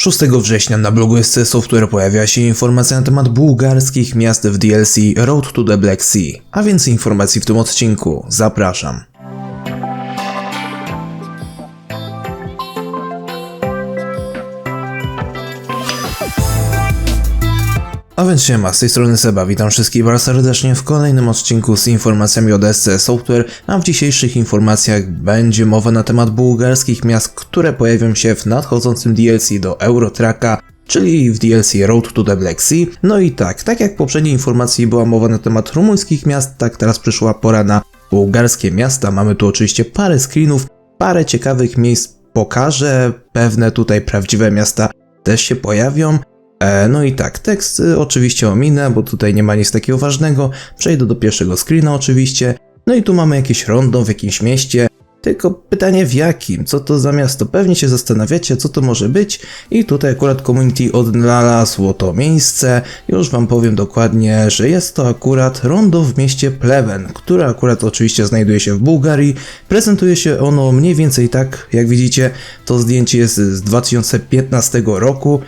6 września na blogu SC Software pojawiła się informacja na temat bułgarskich miast w DLC Road to the Black Sea. A więcej informacji w tym odcinku. Zapraszam. Więc siema, z tej strony Seba, witam wszystkich bardzo serdecznie w kolejnym odcinku z informacjami od SC Software, a w dzisiejszych informacjach będzie mowa na temat bułgarskich miast, które pojawią się w nadchodzącym DLC do Eurotracka, czyli w DLC Road to the Black Sea. No i tak, tak jak w poprzedniej informacji była mowa na temat rumuńskich miast, tak teraz przyszła pora na bułgarskie miasta. Mamy tu oczywiście parę screenów, parę ciekawych miejsc pokażę, pewne tutaj prawdziwe miasta też się pojawią. E, No i tak, tekst y, oczywiście ominę, bo tutaj nie ma nic takiego ważnego. Przejdę do pierwszego screena oczywiście. No i tu mamy jakieś rondo w jakimś mieście. Tylko pytanie w jakim? Co to za miasto? Pewnie się zastanawiacie, co to może być. I tutaj akurat community odnalazło to miejsce. Już wam powiem dokładnie, że jest to akurat rondo w mieście Pleven, które akurat oczywiście znajduje się w Bułgarii. Prezentuje się ono mniej więcej tak, jak widzicie. To zdjęcie jest z 2015 roku.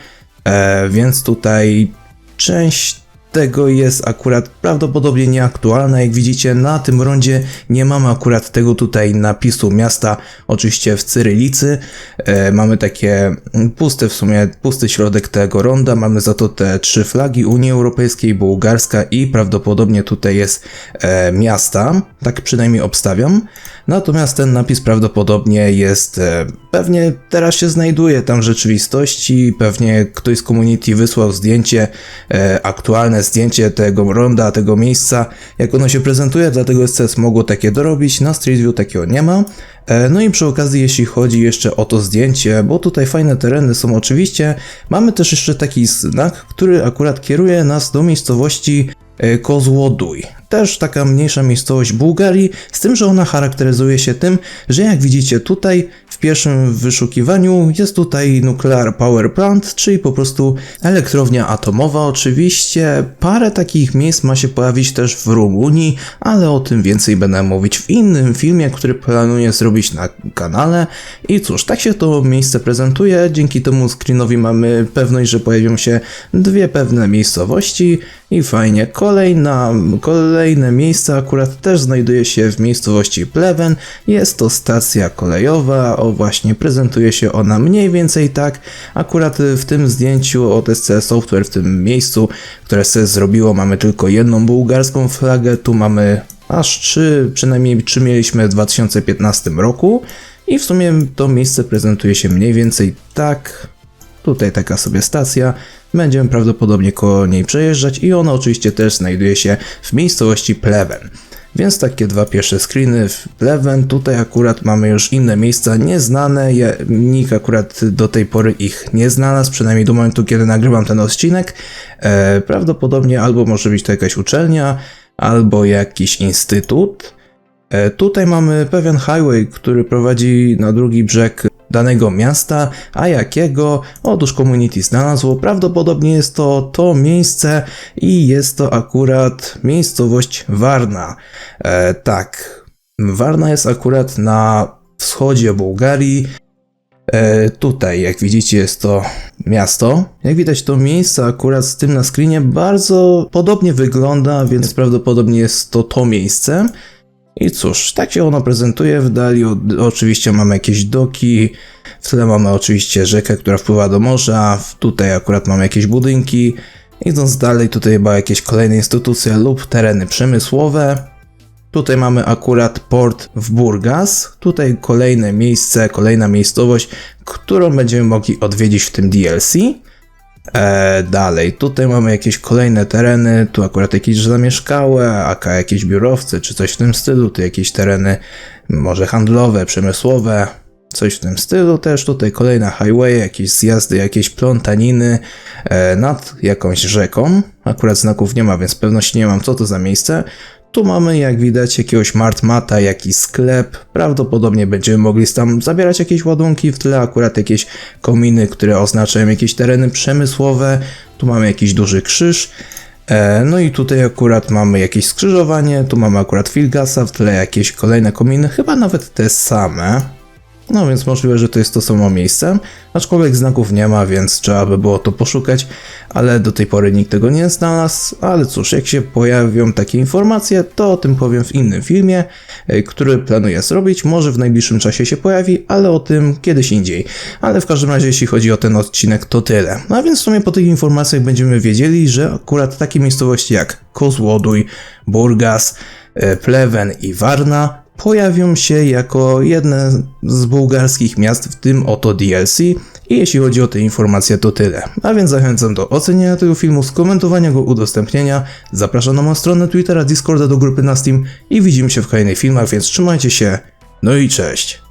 E, więc tutaj część tego jest akurat prawdopodobnie nieaktualna. Jak widzicie, na tym rondzie nie mamy akurat tego tutaj napisu miasta, oczywiście w cyrylicy. E, mamy takie puste w sumie, pusty środek tego ronda. Mamy za to te trzy flagi Unii Europejskiej, bułgarska i prawdopodobnie tutaj jest e, miasta. Tak przynajmniej obstawiam. Natomiast ten napis prawdopodobnie jest, e, pewnie teraz się znajduje tam w rzeczywistości, pewnie ktoś z community wysłał zdjęcie, e, aktualne zdjęcie tego ronda, tego miejsca, jak ono się prezentuje, dlatego SCS mogło takie dorobić, na Street View takiego nie ma. E, No i przy okazji, jeśli chodzi jeszcze o to zdjęcie, bo tutaj fajne tereny są oczywiście, mamy też jeszcze taki znak, który akurat kieruje nas do miejscowości e, Kozłodój. Też taka mniejsza miejscowość Bułgarii, z tym, że ona charakteryzuje się tym, że jak widzicie tutaj w pierwszym wyszukiwaniu jest tutaj Nuclear Power Plant, czyli po prostu elektrownia atomowa. Oczywiście parę takich miejsc ma się pojawić też w Rumunii, ale o tym więcej będę mówić w innym filmie, który planuję zrobić na kanale. I cóż, tak się to miejsce prezentuje. Dzięki temu screenowi mamy pewność, że pojawią się dwie pewne miejscowości i fajnie. Kolejna, kolejne miejsce akurat też znajduje się w miejscowości Pleven. Jest to stacja kolejowa. O właśnie, prezentuje się ona mniej więcej tak. Akurat w tym zdjęciu od SC Software w tym miejscu, które SC zrobiło, mamy tylko jedną bułgarską flagę. Tu mamy aż trzy, przynajmniej trzy mieliśmy w 2015 roku. I w sumie to miejsce prezentuje się mniej więcej tak. Tutaj taka sobie stacja. Będziemy prawdopodobnie koło niej przejeżdżać i ona oczywiście też znajduje się w miejscowości Pleven. Więc takie dwa pierwsze screeny w Pleven. Tutaj akurat mamy już inne miejsca nieznane. Ja, nikt akurat do tej pory ich nie znalazł, przynajmniej do momentu, kiedy nagrywam ten odcinek. E, prawdopodobnie albo może być to jakaś uczelnia, albo jakiś instytut. E, Tutaj mamy pewien highway, który prowadzi na drugi brzeg danego miasta, a jakiego? Otóż community znalazło. Prawdopodobnie jest to to miejsce i jest to akurat miejscowość Warna. E, tak, Warna jest akurat na wschodzie Bułgarii. E, tutaj, jak widzicie, jest to miasto. Jak widać, to miejsce akurat z tym na screenie bardzo podobnie wygląda, więc prawdopodobnie jest to to miejsce. I cóż, tak się ono prezentuje. W dali oczywiście mamy jakieś doki, w tle mamy oczywiście rzekę, która wpływa do morza, tutaj akurat mamy jakieś budynki. Idąc dalej, tutaj chyba jakieś kolejne instytucje lub tereny przemysłowe. Tutaj mamy akurat port w Burgas. Tutaj kolejne miejsce, kolejna miejscowość, którą będziemy mogli odwiedzić w tym DLC. E, dalej, tutaj mamy jakieś kolejne tereny, tu akurat jakieś zamieszkałe, aka jakieś biurowce, czy coś w tym stylu, tu jakieś tereny może handlowe, przemysłowe, coś w tym stylu też, tutaj kolejna highway, jakieś zjazdy, jakieś plątaniny e, nad jakąś rzeką, akurat znaków nie ma, więc pewności nie mam co to za miejsce, tu mamy, jak widać, jakiegoś martmata, jakiś sklep. Prawdopodobnie będziemy mogli tam zabierać jakieś ładunki. W tle akurat jakieś kominy, które oznaczają jakieś tereny przemysłowe. Tu mamy jakiś duży krzyż. E, no i tutaj akurat mamy jakieś skrzyżowanie. Tu mamy akurat Filgasa, w tle jakieś kolejne kominy, chyba nawet te same. No więc możliwe, że to jest to samo miejsce, aczkolwiek znaków nie ma, więc trzeba by było to poszukać, ale do tej pory nikt tego nie znalazł. Ale cóż, jak się pojawią takie informacje, to o tym powiem w innym filmie, e, który planuję zrobić. Może w najbliższym czasie się pojawi, ale o tym kiedyś indziej. Ale w każdym razie, jeśli chodzi o ten odcinek, to tyle. No a więc w sumie po tych informacjach będziemy wiedzieli, że akurat takie miejscowości jak Kozłodój, Burgas, e, Plewen i Warna pojawią się jako jedne z bułgarskich miast w tym oto DLC. I jeśli chodzi o te informacje, to tyle. A więc zachęcam do ocenienia tego filmu, skomentowania go, udostępnienia. Zapraszam na moją stronę Twittera, Discorda, do grupy na Steam i widzimy się w kolejnych filmach, więc trzymajcie się. No i cześć.